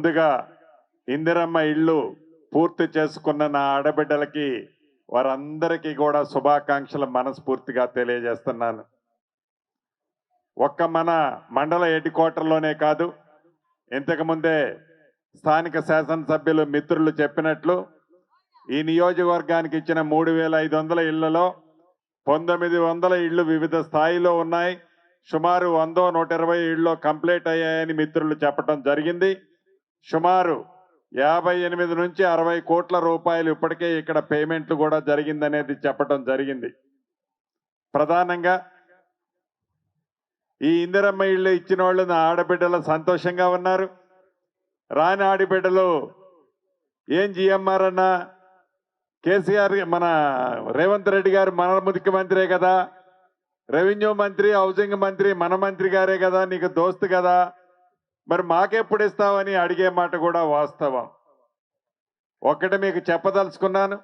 ముందుగా ఇందిరమ్మ ఇల్లు పూర్తి చేసుకున్న నా ఆడబిడ్డలకి వారందరికీ కూడా శుభాకాంక్షలు మనస్ఫూర్తిగా తెలియజేస్తున్నాను. ఒక్క మన మండల హెడ్ క్వార్టర్లోనే కాదు ఇంతకుముందే స్థానిక శాసనసభ్యులు మిత్రులు చెప్పినట్లు ఈ నియోజకవర్గానికి ఇచ్చిన మూడు వేల ఐదు వందల ఇళ్ళలో పంతొమ్మిది వందల ఇళ్ళు వివిధ స్థాయిలో ఉన్నాయి. సుమారు వందో నూట ఇరవై ఇళ్ళు కంప్లీట్ అయ్యాయని మిత్రులు చెప్పడం జరిగింది. సుమారు యాభై ఎనిమిది నుంచి అరవై కోట్ల రూపాయలు ఇప్పటికే ఇక్కడ పేమెంట్లు కూడా జరిగిందనేది చెప్పడం జరిగింది. ప్రధానంగా ఈ ఇందిరమ్మ ఇళ్ళు ఇచ్చిన వాళ్ళు నా ఆడబిడ్డలు సంతోషంగా ఉన్నారు. రాని ఆడబిడ్డలు ఏం జిఎంఆర్ అన్న? కేసీఆర్ మన రేవంత్ రెడ్డి గారు మన ముఖ్యమంత్రే కదా. రెవెన్యూ మంత్రి హౌసింగ్ మంత్రి మన మంత్రి గారే కదా నీకు దోస్తు కదా. మరి మాకెప్పుడు ఇస్తావని అడిగే మాట కూడా వాస్తవం. ఒకటి మీకు చెప్పదలుచుకున్నాను.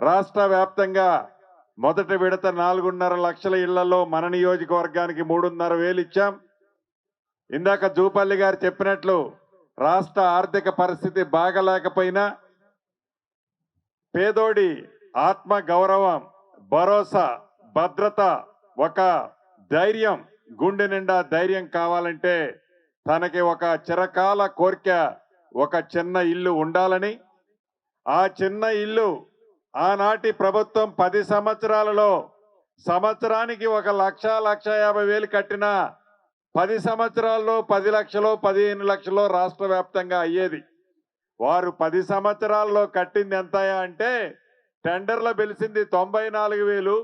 రాష్ట్ర వ్యాప్తంగా మొదటి విడత నాలుగున్నర లక్షల ఇళ్ళలో మన నియోజకవర్గానికి మూడున్నర వేలు ఇచ్చాం. ఇందాక జూపల్లి గారు చెప్పినట్లు రాష్ట్ర ఆర్థిక పరిస్థితి బాగలేకపోయినా పేదోడి ఆత్మ గౌరవం భరోసా భద్రత ఒక ధైర్యం గుండె నిండా ధైర్యం కావాలంటే తనకి ఒక చిరకాల కోరిక ఒక చిన్న ఇల్లు ఉండాలని. ఆ చిన్న ఇల్లు ఆనాటి ప్రభుత్వం పది సంవత్సరాలలో సంవత్సరానికి ఒక లక్ష లక్ష యాభై వేలు కట్టిన పది సంవత్సరాల్లో పది లక్షలు పదిహేను లక్షలు రాష్ట్ర వ్యాప్తంగా అయ్యేది. వారు పది సంవత్సరాల్లో కట్టింది ఎంత అంటే టెండర్లో పిలిచింది తొంభై నాలుగు వేలు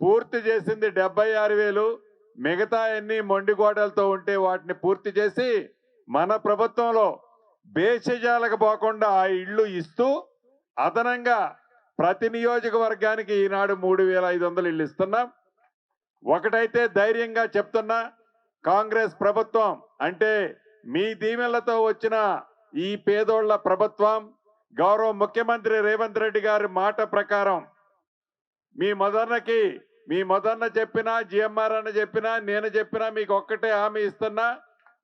పూర్తి చేసింది డెబ్బై ఆరు వేలు మిగతా అన్ని మొండిగోడలతో ఉంటే వాటిని పూర్తి చేసి మన ప్రభుత్వంలో బేసిజాలకు పోకుండా ఆ ఇళ్ళు ఇస్తూ అదనంగా ప్రతి నియోజకవర్గానికి ఈనాడు మూడు వేల ఐదు వందలు ఇల్లు ఇస్తున్నాం. ఒకటైతే ధైర్యంగా చెప్తున్నా కాంగ్రెస్ ప్రభుత్వం అంటే మీ దీవెనలతో వచ్చిన ఈ పేదోళ్ళ ప్రభుత్వం గౌరవ ముఖ్యమంత్రి రేవంత్ రెడ్డి గారి మాట ప్రకారం మీ మొదన్నకి మీ మొదన్న చెప్పినా జిఎంఆర్ అన్న చెప్పినా నేను చెప్పినా మీకు ఒక్కటే హామీ ఇస్తున్నా.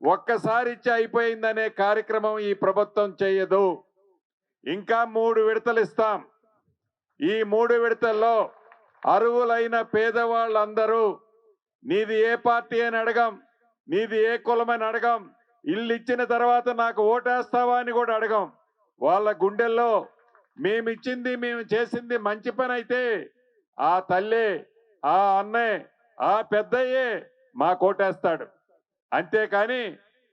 ఒక్కసారి ఇచ్చి అయిపోయిందనే కార్యక్రమం ఈ ప్రభుత్వం చేయదు. ఇంకా మూడు విడతలు ఇస్తాం. ఈ మూడు విడతల్లో అరువులైన పేదవాళ్ళందరూ నీది ఏ పార్టీ అని అడగం నీది ఏ కులమని అడగం ఇల్లు ఇచ్చిన తర్వాత నాకు ఓటేస్తావా అని కూడా అడగం. వాళ్ళ గుండెల్లో మేమిచ్చింది మేము చేసింది మంచి పని అయితే ఆ తల్లే ఆ అన్నయ్య ఆ పెద్దయ్యే మా కోటేస్తాడు. అంతేకాని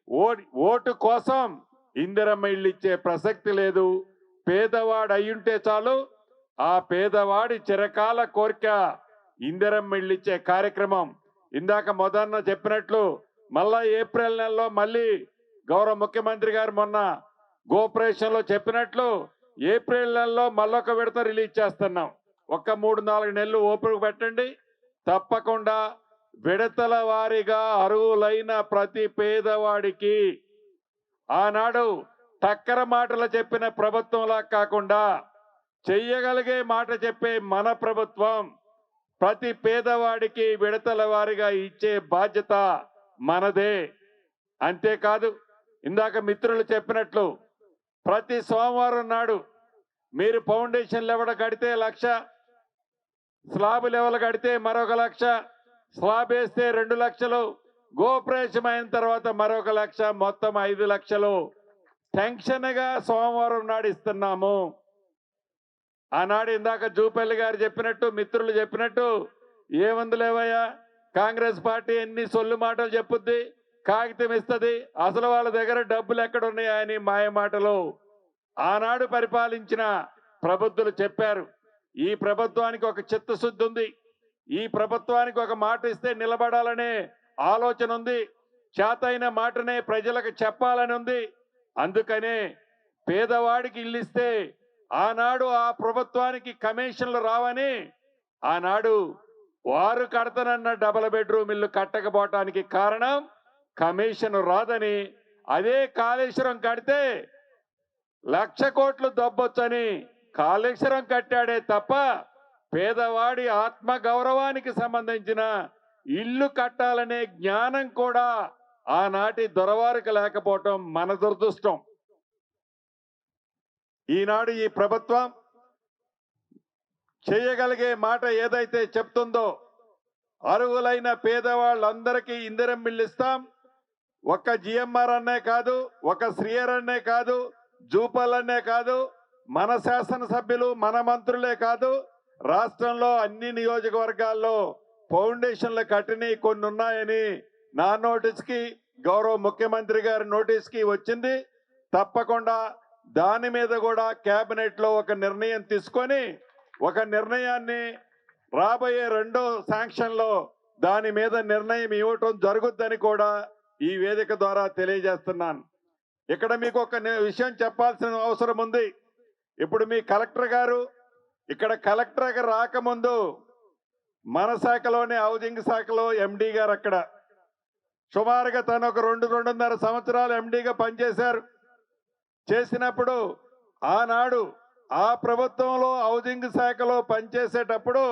ఓ ఓటు కోసం ఇందిరమ్మ ఇల్లు ఇచ్చే ప్రసక్తి లేదు. పేదవాడు అయ్యుంటే చాలు ఆ పేదవాడి చిరకాల కోరిక ఇందిరమ్మ ఇల్లు ఇచ్చే కార్యక్రమం. ఇందాక మొదన్న చెప్పినట్లు మళ్ళా ఏప్రిల్ నెలలో మళ్ళీ గౌరవ ముఖ్యమంత్రి గారు మొన్న గోపరేషన్లో చెప్పినట్లు ఏప్రిల్ నెలలో మళ్ళొక విడత రిలీజ్ చేస్తున్నాం. ఒక మూడు నాలుగు నెలలు ఓపిక పెట్టండి. తప్పకుండా విడతల వారీగా అరువులైన ప్రతి పేదవాడికి ఆనాడు టక్కర మాటలు చెప్పిన ప్రభుత్వంలా కాకుండా చెయ్యగలిగే మాట చెప్పే మన ప్రభుత్వం ప్రతి పేదవాడికి విడతల వారిగా ఇచ్చే బాధ్యత మనదే. అంతేకాదు ఇందాక మిత్రులు చెప్పినట్లు ప్రతి సోమవారం నాడు మీరు ఫౌండేషన్ లెవడ కడితే లక్ష స్లాబ్ లెవెల్ కడితే మరొక లక్ష స్లాబ్ వేస్తే రెండు లక్షలు గోప్రవేశం అయిన తర్వాత మరొక లక్ష మొత్తం ఐదు లక్షలు. టెన్షన్గా సోమవారం నాడు ఇస్తున్నాము. ఆనాడు ఇందాక జూపల్లి గారు చెప్పినట్టు మిత్రులు చెప్పినట్టు ఏముంది లేవయ్యా? కాంగ్రెస్ పార్టీ ఎన్ని సొల్లు మాటలు చెప్పుద్ది కాగితం ఇస్తుంది అసలు వాళ్ళ దగ్గర డబ్బులు ఎక్కడ ఉన్నాయని మాయ మాటలు. ఆనాడు పరిపాలించిన ప్రబుద్ధులు చెప్పారు. ఈ ప్రభుత్వానికి ఒక చిత్తశుద్ధి ఉంది. ఈ ప్రభుత్వానికి ఒక మాట ఇస్తే నిలబడాలనే ఆలోచన ఉంది. చేతైన మాటనే ప్రజలకు చెప్పాలని ఉంది. అందుకనే పేదవాడికి ఇల్లు ఇస్తే ఆనాడు ఆ ప్రభుత్వానికి కమిషన్లు రావని ఆనాడు వారు కడతనన్న డబల్ బెడ్రూమ్ ఇల్లు కట్టకపోవటానికి కారణం కమిషన్ రాదని అదే కాళేశ్వరం కడితే లక్ష కోట్లు దబ్బొచ్చని కాళేశ్వరం కట్టాడే తప్ప పేదవాడి ఆత్మ గౌరవానికి సంబంధించిన ఇల్లు కట్టాలనే జ్ఞానం కూడా ఆనాటి దొరవారికి లేకపోవటం మన దురదృష్టం. ఈనాడు ఈ ప్రభుత్వం చేయగలిగే మాట ఏదైతే చెప్తుందో అర్హులైన పేదవాళ్ళందరికీ ఇందిరం బిల్లు ఇస్తాం. ఒక్క జిఎంఆర్ అన్నే కాదు ఒక శ్రీయర్ అన్నే కాదు జూపల్ అన్నే కాదు మన శాసనసభ్యులు మన మంత్రులే కాదు రాష్ట్రంలో అన్ని నియోజకవర్గాల్లో ఫౌండేషన్లు కట్టినవి కొన్ని ఉన్నాయని నా నోటీస్కి గౌరవ ముఖ్యమంత్రి గారి నోటీస్కి వచ్చింది. తప్పకుండా దాని మీద కూడా క్యాబినెట్లో ఒక నిర్ణయం తీసుకొని ఒక నిర్ణయాన్ని రాబోయే రెండో శాంక్షన్లో దాని మీద నిర్ణయం ఇవ్వటం జరుగుద్దని కూడా ఈ వేదిక ద్వారా తెలియజేస్తున్నాను. ఇక్కడ మీకు ఒక విషయం చెప్పాల్సిన అవసరం ఉంది. ఇప్పుడు మీ కలెక్టర్ గారు ఇక్కడ కలెక్టర్గా రాకముందు మన శాఖలోనే హౌసింగ్ శాఖలో ఎండీ గారు అక్కడ. సుమారుగా తను ఒక రెండు రెండున్నర సంవత్సరాలు ఎండీగా పనిచేశారు. చేసినప్పుడు ఆనాడు ఆ ప్రభుత్వంలో హౌసింగ్ శాఖలో పనిచేసేటప్పుడు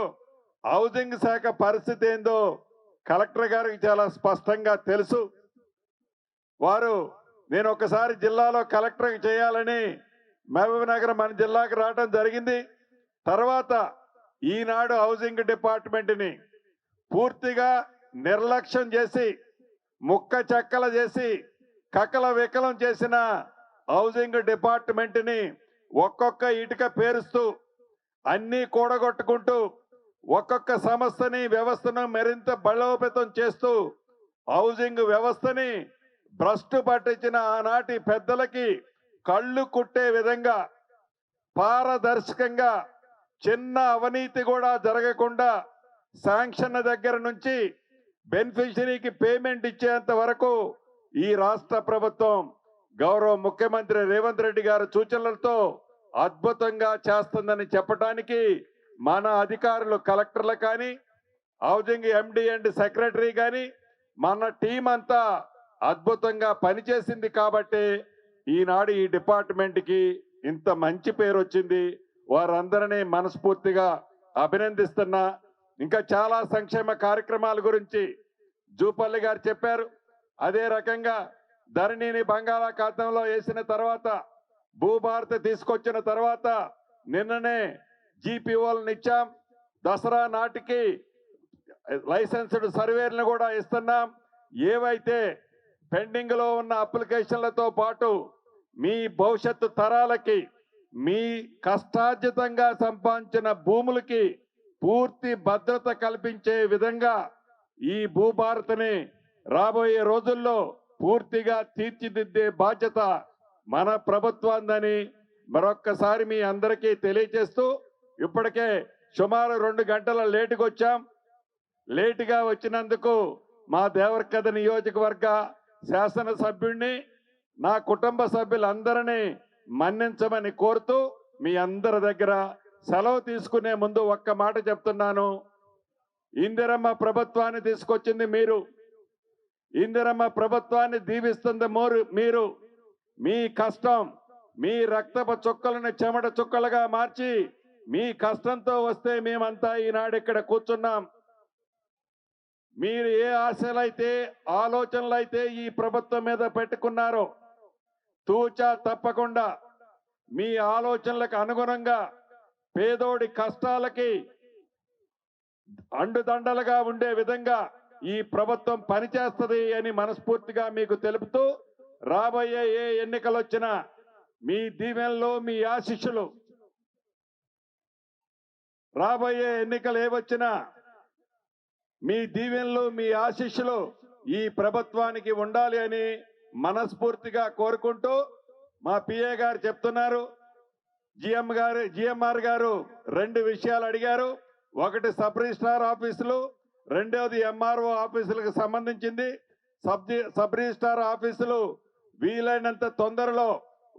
హౌసింగ్ శాఖ పరిస్థితి ఏందో కలెక్టర్ గారికి చాలా స్పష్టంగా తెలుసు. వారు నేను ఒకసారి జిల్లాలో కలెక్టర్ చేయాలని మహబూబ్ నగర్ మన జిల్లాకు రావడం జరిగింది. తర్వాత ఈనాడు హౌసింగ్ డిపార్ట్మెంట్ని పూర్తిగా నిర్లక్ష్యం చేసి ముక్క చెక్కల చేసి కకల వికలం చేసిన హౌసింగ్ డిపార్ట్మెంట్ని ఒక్కొక్క ఇటుక పేరుస్తూ అన్నీ కూడగొట్టుకుంటూ ఒక్కొక్క సంస్థని వ్యవస్థను మరింత బలోపేతం చేస్తూ హౌసింగ్ వ్యవస్థని భ్రష్టు పట్టించిన ఆనాటి పెద్దలకి కళ్ళు కుట్టే విధంగా పారదర్శకంగా చిన్న అవినీతి కూడా జరగకుండా శాంక్షన్ దగ్గర నుంచి బెనిఫిషరీకి పేమెంట్ ఇచ్చేంత వరకు ఈ రాష్ట్ర ప్రభుత్వం గౌరవ ముఖ్యమంత్రి రేవంత్ రెడ్డి గారి సూచనలతో అద్భుతంగా చేస్తుందని చెప్పడానికి మన అధికారులు కలెక్టర్లు కానీ హౌజింగ్ ఎండి అండ్ సెక్రటరీ కానీ మన టీం అంతా అద్భుతంగా పనిచేసింది కాబట్టి ఈనాడు ఈ డిపార్ట్మెంట్కి ఇంత మంచి పేరు వచ్చింది. వారందరినీ మనస్ఫూర్తిగా అభినందిస్తున్నా. ఇంకా చాలా సంక్షేమ కార్యక్రమాల గురించి జూపల్లి గారు చెప్పారు. అదే రకంగా ధరణిని బంగాళాఖాతంలో వేసిన తర్వాత భూభారతి తీసుకొచ్చిన తర్వాత నిన్ననే జీపీఓలను ఇచ్చాం. దసరా నాటికి లైసెన్స్డ్ సర్వేలను కూడా ఇస్తున్నాం. ఏవైతే పెండింగ్లో ఉన్న అప్లికేషన్లతో పాటు మీ భవిష్యత్తు తరాలకి మీ కష్టార్జితంగా సంపాదించిన భూములకి పూర్తి భద్రత కల్పించే విధంగా ఈ భూభారతిని రాబోయే రోజుల్లో పూర్తిగా తీర్చిదిద్దే బాధ్యత మన ప్రభుత్వాందని మరొక్కసారి మీ అందరికీ తెలియజేస్తూ ఇప్పటికే సుమారు రెండు గంటల లేటుగా వచ్చాం. లేటుగా వచ్చినందుకు మా దేవరకథ నియోజకవర్గ శాసనసభ్యుడిని నా కుటుంబ సభ్యులందరినీ మన్నించమని కోరుతూ మీ అందరి దగ్గర సెలవు తీసుకునే ముందు ఒక్క మాట చెప్తున్నాను. ఇందిరమ్మ ప్రభుత్వాన్ని తీసుకొచ్చింది మీరు. ఇందిరమ్మ ప్రభుత్వాన్ని దీవిస్తుంది మోరు మీరు. మీ కష్టం మీ రక్తపు చుక్కలను చెమట చుక్కలుగా మార్చి మీ కష్టంతో వస్తే మేమంతా ఈనాడు ఇక్కడ కూర్చున్నాం. మీరు ఏ ఆశలైతే ఆలోచనలైతే ఈ ప్రభుత్వం మీద పెట్టుకున్నారో తూచా తప్పకుండా మీ ఆలోచనలకు అనుగుణంగా పేదోడి కష్టాలకి అండుదండలుగా ఉండే విధంగా ఈ ప్రభుత్వం పనిచేస్తుంది అని మనస్ఫూర్తిగా మీకు తెలుపుతూ రాబోయే ఏ ఎన్నికలు వచ్చినా మీ దీవెనలో మీ ఆశిష్యులు రాబోయే ఎన్నికలు ఏవచ్చినా మీ దీవెనలు మీ ఆశిష్యులు ఈ ప్రభుత్వానికి ఉండాలి అని మనస్ఫూర్తిగా కోరుకుంటూ మా పిఏ గారు చెప్తున్నారు. జిఎం గారు జిఎంఆర్ గారు రెండు విషయాలు అడిగారు. ఒకటి సబ్ రిజిస్ట్రార్ ఆఫీసులు రెండవది ఎంఆర్ఓ ఆఫీసులకు సంబంధించింది. సబ్ సబ్ రిజిస్ట్రార్ ఆఫీసులు వీలైనంత తొందరలో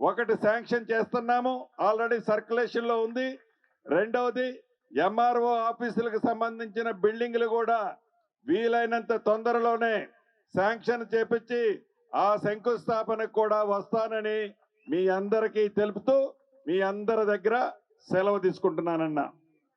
ఒకటి శాంక్షన్ చేస్తున్నాము. ఆల్రెడీ సర్క్యులేషన్లో ఉంది. రెండవది ఎంఆర్ఓ ఆఫీసులకు సంబంధించిన బిల్డింగ్లు కూడా వీలైనంత తొందరలోనే శాంక్షన్ చేపించి ఆ శంకుస్థాపనకు కూడా వస్తానని మీ అందరికీ తెలుపుతూ మీ అందరి దగ్గర సెలవు తీసుకుంటున్నానన్నా.